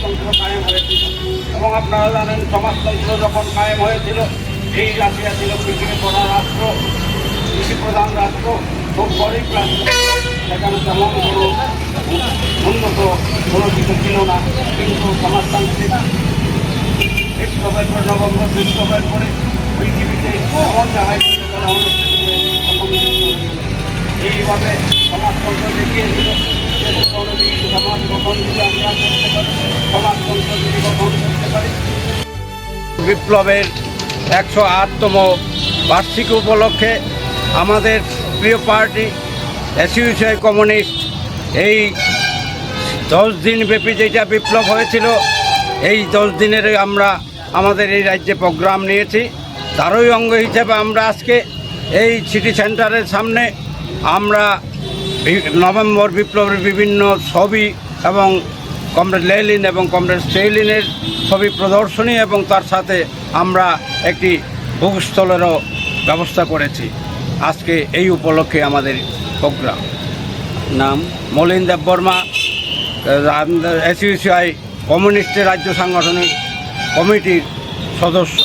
সমাজতন্ত্র কায়েম হয়েছিল। এবং আপনারা জানেন, সমাজতন্ত্র যখন কায়েম হয়েছিল, এই রাশিয়া ছিল পৃথিবীর প্রধান রাষ্ট্র, কৃষি প্রধান রাষ্ট্র, খুব গরিব রাষ্ট্র। সেখানে তেমন কোনো উন্নত কোনো কিছু ছিল না, কিন্তু সমাজতান্ত্রিক বিপ্লবের পর নভেম্বর বিপ্লবের পরে পৃথিবীতে এমন জায়গায় এইভাবে সমাজতন্ত্র দেখিয়েছিল সমাজ গঠন যদি আমরা করতে পারি বিপ্লবের একশো আটতম বার্ষিকী উপলক্ষে আমাদের প্রিয় পার্টি এসইউসিআই কমিউনিস্ট এই দশ দিন ব্যাপী যেটা বিপ্লব হয়েছিল, এই দশ দিনের আমরা আমাদের এই রাজ্যে প্রোগ্রাম নিয়েছি। তারই অঙ্গ হিসেবে আমরা আজকে এই সিটি সেন্টারের সামনে আমরা নভেম্বর বিপ্লবের বিভিন্ন ছবি এবং কমরেড লেলিন এবং কমরেড স্টেলিনের ছবি প্রদর্শনী এবং তার সাথে আমরা একটি ভূস্থলেরও ব্যবস্থা করেছি। আজকে এই উপলক্ষে আমাদের প্রোগ্রাম। নাম মলিন দেব বর্মা এসইউসিআই কমিউনিস্টের রাজ্য সাংগঠনিক কমিটির সদস্য।